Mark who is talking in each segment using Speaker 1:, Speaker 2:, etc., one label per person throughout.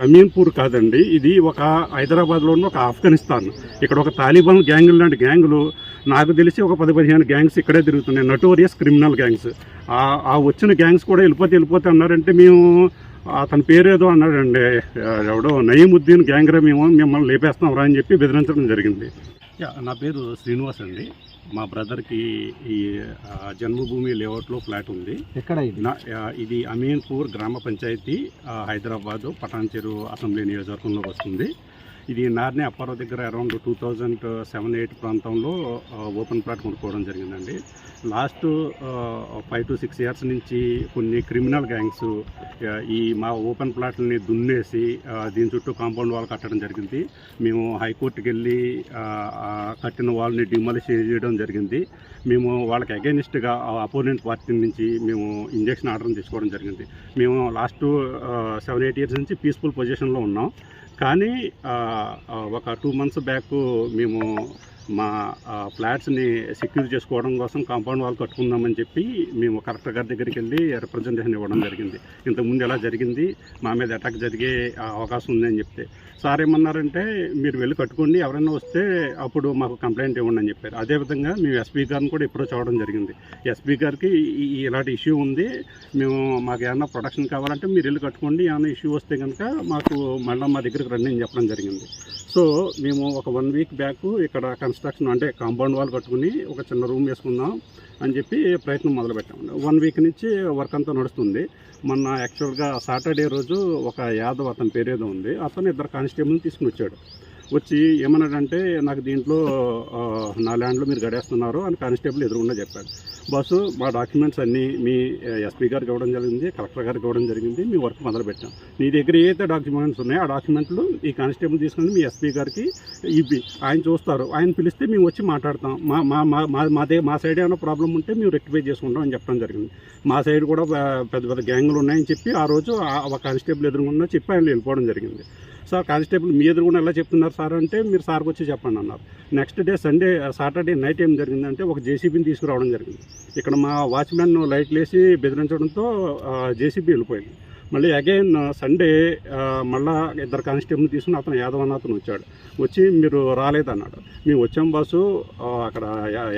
Speaker 1: అమీన్పూర్ కాదండి. ఇది ఒక హైదరాబాద్లో ఉన్న ఒక ఆఫ్ఘనిస్తాన్. ఇక్కడ ఒక తాలిబాన్ గ్యాంగులు లాంటి గ్యాంగులు నాకు తెలిసి ఒక పది పదిహేను గ్యాంగ్స్ ఇక్కడే తిరుగుతున్నాయి. Notorious criminal gangs. ఆ- వచ్చిన గ్యాంగ్స్ కూడా వెళ్ళిపోతే వెళ్ళిపోతే అన్నారంటే మేము అతని పేరు ఏదో అన్నాడండి. ఎవడో నయీముద్దీన్ గ్యాంగ్రా మేము మిమ్మల్ని లేపేస్తాం రా అని చెప్పి బెదిరించడం జరిగింది. యా, నా పేరు శ్రీనివాస్ అండి. మా బ్రదర్కి ఈ జన్మభూమి లేఅవుట్లో ఫ్లాట్ ఉంది.
Speaker 2: ఎక్కడ ఇది?
Speaker 1: నా ఆ, ఇది అమీన్పూర్ గ్రామ పంచాయతీ హైదరాబాదు పటాన్చెరు అసెంబ్లీ నియోజకవర్గంలో వస్తుంది. ఇది నార్నే అప్పారావు దగ్గర around two thousand seven eight ప్రాంతంలో ఓపెన్ ప్లాట్ కొనుక్కోవడం జరిగిందండి. Last five to six years నుంచి కొన్ని క్రిమినల్ గ్యాంగ్స్ ఈ మా ఓపెన్ ప్లాట్లని దున్నేసి దీని చుట్టూ కాంపౌండ్ వాల్ కట్టడం జరిగింది. మేము హైకోర్టుకి వెళ్ళి కట్టిన వాళ్ళని డిమాలిష్ చేయడం జరిగింది. మేము వాళ్ళకి అగైనిస్ట్గా అపోనెంట్ పార్టీ నుంచి మేము ఇంజక్షన్ ఆర్డర్ తీసుకోవడం జరిగింది. మేము లాస్ట్ సెవెన్ ఎయిట్ ఇయర్స్ నుంచి పీస్ఫుల్ పొజిషన్లో ఉన్నాం. కానీ ఒక టూ మంత్స్ బ్యాక్ మేము మా ఫ్లాట్స్ని సెక్యూర్ చేసుకోవడం కోసం కాంపౌండ్ వాల్ కట్టుకుందామని చెప్పి మేము కలెక్టర్ గారి దగ్గరికి వెళ్ళి రిప్రజెంటేషన్ ఇవ్వడం జరిగింది. ఇంతకుముందు ఎలా జరిగింది మా మీద అటాక్ జరిగే అవకాశం ఉందని చెప్తే. సార్ ఏమన్నారంటే మీరు వెళ్ళి కట్టుకోండి ఎవరైనా వస్తే అప్పుడు మాకు కంప్లైంట్ ఇవ్వండి అని చెప్పారు. అదేవిధంగా మేము ఎస్పీ గారిని కూడా ఎప్పుడో చూడడం జరిగింది. ఎస్పీ గారికి ఇలాంటి ఇష్యూ ఉంది మేము మాకు ఏమైనా ప్రొడక్షన్ కావాలంటే మీరు వెళ్ళి కట్టుకోండి ఏమైనా ఇష్యూ వస్తే కనుక మాకు మళ్ళీ మా దగ్గరికి రండి అని చెప్పడం జరిగింది. సో మేము ఒక వన్ వీక్ బ్యాక్ ఇక్కడ కన్స్ట్రక్షన్ అంటే కాంపౌండ్ వాల్ కట్టుకుని ఒక చిన్న రూమ్ వేసుకుందాం అని చెప్పి ప్రయత్నం మొదలుపెట్టాము వన్ వీక్ నుంచి వర్క్ అంతా నడుస్తుంది. మొన్న యాక్చువల్గా సాటర్డే రోజు ఒక యాదవ్ అతని పేరేదో ఉంది. అతను ఇద్దరు కానిస్టేబుల్ని తీసుకుని వచ్చాడు. వచ్చి ఏమన్నాడంటే నాకు దీంట్లో నా ల్యాండ్లో మీరు గడేస్తున్నారు అని కానిస్టేబుల్ ఎదురుగుండా చెప్పాడు. బస్సు మా డాక్యుమెంట్స్ అన్నీ మీ ఎస్పీ గారికి ఇవ్వడం జరిగింది కలెక్టర్ గారికి ఇవ్వడం జరిగింది మీ వర్క్ మొదలు పెట్టాం. నీ దగ్గర ఏదైతే డాక్యుమెంట్స్ ఉన్నాయో ఆ డాక్యుమెంట్లు ఈ కానిస్టేబుల్ తీసుకుని మీ ఎస్పీ గారికి ఇవి ఆయన చూస్తారు. ఆయన పిలిస్తే మేము వచ్చి మాట్లాడతాం. మా మా మా- మా మా దగ్గర మా సైడ్ ఏమైనా ప్రాబ్లం ఉంటే మేము రెక్టిఫై చేసుకుంటాం అని చెప్పడం జరిగింది. మా సైడ్ కూడా పెద్ద పెద్ద గ్యాంగులు ఉన్నాయని చెప్పి ఆ రోజు ఆ ఒక కానిస్టేబుల్ ఎదురుగుండా చెప్పి ఆయన వెళ్ళిపోవడం జరిగింది. సార్ కానిస్టేబుల్ మీ ఎదురుగుండా ఎలా చెప్తున్నారు సార్ అంటే మీరు సార్కి వచ్చి చెప్పండి అన్నారు. Next day Sunday Saturday night ఏం జరిగిందంటే ఒక జేసీబీని తీసుకురావడం జరిగింది. ఇక్కడ మా వాచ్మెన్ లైట్లు వేసి బెదిరించడంతో జేసీబీ వెళ్ళిపోయింది. మళ్ళీ అగైన్ సండే uh, uh, మళ్ళా ఇద్దరు కానిస్టేబుల్ని తీసుకుని అతను యాదవ్ అన్న అతను వచ్చాడు. వచ్చి మీరు రాలేదన్నాడు. మేము వచ్చాం బాసు అక్కడ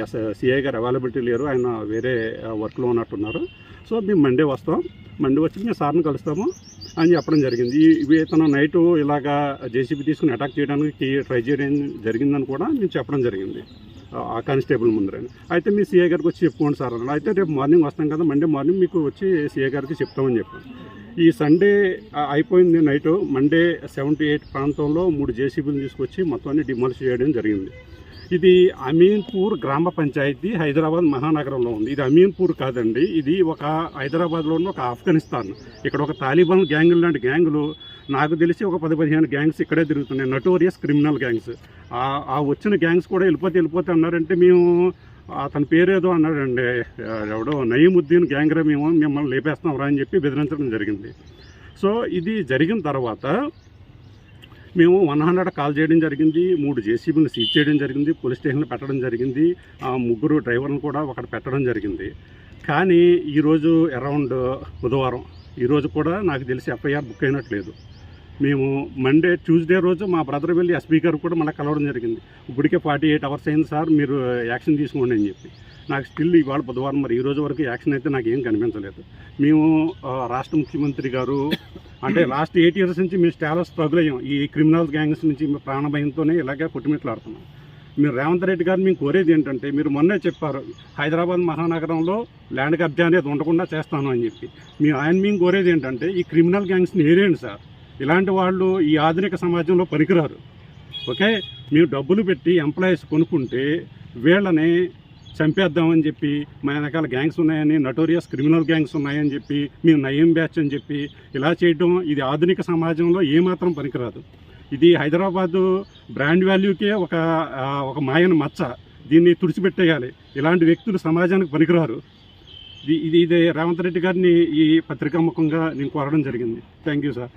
Speaker 1: ఎస్ సిఐ గారు అవైలబిలిటీ లేరు ఆయన వేరే uh, వర్క్లో ఉన్నట్టున్నారు. సో మేము మండే వస్తాం. మండే వచ్చి మేము సార్ని కలుస్తాము. అని చెప్పడం జరిగింది. ఈ- ఇవి ఇతను నైట్ ఇలాగా జేసీబీ తీసుకుని అటాక్ చేయడానికి ట్రై చేయడం జరిగిందని కూడా మేము చెప్పడం జరిగింది. ఆ- కానిస్టేబుల్ ముందర అయితే మీ సీఏ గారికి వచ్చి చెప్పుకోండి సార్ అన్నాడు. అయితే రేపు మార్నింగ్ వస్తాం కదా మండే మార్నింగ్ మీకు వచ్చి సీఏ గారికి చెప్తామని చెప్పాను. ఈ సండే అయిపోయింది నైట్ మండే సెవెంటీ ఎయిట్ ప్రాంతంలో మూడు జేసీబీలు తీసుకొచ్చి మొత్తాన్ని డిమాలిష్ చేయడం జరిగింది. ఇది అమీన్పూర్ గ్రామ పంచాయతీ హైదరాబాద్ మహానగరంలో ఉంది. ఇది అమీన్పూర్ కాదండి. ఇది ఒక హైదరాబాద్లో ఉన్న ఒక ఆఫ్ఘనిస్తాన్. ఇక్కడ ఒక తాలిబాన్ గ్యాంగులు లాంటి గ్యాంగులు నాకు తెలిసి ఒక పది పదిహేను గ్యాంగ్స్ ఇక్కడే తిరుగుతున్నాయి. Notorious criminal gangs. ఆ- వచ్చిన గ్యాంగ్స్ కూడా వెళ్ళిపోతే వెళ్ళిపోతే అన్నారంటే మేము అతని పేరు ఏదో అన్నాడండి. ఎవడో నయీముద్దీన్ గ్యాంగ్రే మేము మిమ్మల్ని లేపేస్తాం రా అని చెప్పి బెదిరించడం జరిగింది. సో ఇది జరిగిన తర్వాత మేము వన్ హండ్రెడ్ కాల్ చేయడం జరిగింది మూడు జేసీబీని సీజ్ చేయడం జరిగింది పోలీస్ స్టేషన్లో పెట్టడం జరిగింది ఆ ముగ్గురు డ్రైవర్లను కూడా ఒకటి పెట్టడం జరిగింది. కానీ ఈరోజు అరౌండ్ బుధవారం ఈరోజు కూడా నాకు తెలిసి ఎఫ్ఐఆర్ బుక్ అయినట్లేదు. మేము మండే ట్యూస్డే రోజు మా బ్రదర్ వెళ్ళి ఎస్పీ గారు కూడా మళ్ళీ కలవడం జరిగింది. ఇప్పటికే ఫార్టీ ఎయిట్ అవర్స్ అయింది సార్ మీరు యాక్షన్ తీసుకోండి అని చెప్పి. నాకు స్టిల్ ఇవాళ బుధవారం మరి ఈ రోజు వరకు యాక్షన్ అయితే నాకు ఏం కనిపించలేదు. మేము రాష్ట్ర ముఖ్యమంత్రి గారు అంటే లాస్ట్ ఎయిట్ ఇయర్స్ నుంచి మేము చాలా స్ట్రగుల్ అయ్యాం. ఈ క్రిమినల్ గ్యాంగ్స్ నుంచి ప్రాణ భయంతోనే ఇలాగే కొట్టుమిట్లాడుతున్నాం. మీరు రేవంత్ రెడ్డి గారు మేము కోరేది ఏంటంటే మీరు మొన్నే చెప్పారు హైదరాబాద్ మహానగరంలో ల్యాండ్ కబ్జా అనేది ఉండకుండా చేస్తాను అని చెప్పి. మీ ఆయన మేము కోరేది ఏంటంటే ఈ క్రిమినల్ గ్యాంగ్స్ని ఏరేయండి సార్. ఇలాంటి వాళ్ళు ఈ ఆధునిక సమాజంలో పనికిరారు. ఓకే? మీరు డబ్బులు పెట్టి ఎంప్లాయీస్ కొనుక్కుంటే వీళ్ళని చంపేద్దామని చెప్పి మా వెనకాల గ్యాంగ్స్ ఉన్నాయని నటోరియస్ క్రిమినల్ గ్యాంగ్స్ ఉన్నాయని చెప్పి మేము నయం బ్యాచ్ అని చెప్పి ఇలా చేయడం ఇది ఆధునిక సమాజంలో ఏమాత్రం పనికిరాదు. ఇది హైదరాబాదు బ్రాండ్ వాల్యూకే ఒక ఒక మాయన మచ్చ. దీన్ని తుడిచిపెట్టేయాలి. ఇలాంటి వ్యక్తులు సమాజానికి పనికిరారు. ఇది ఇది ఇది రేవంత్ రెడ్డి గారిని ఈ పత్రికాముఖంగా నేను కోరడం జరిగింది. Thank you sir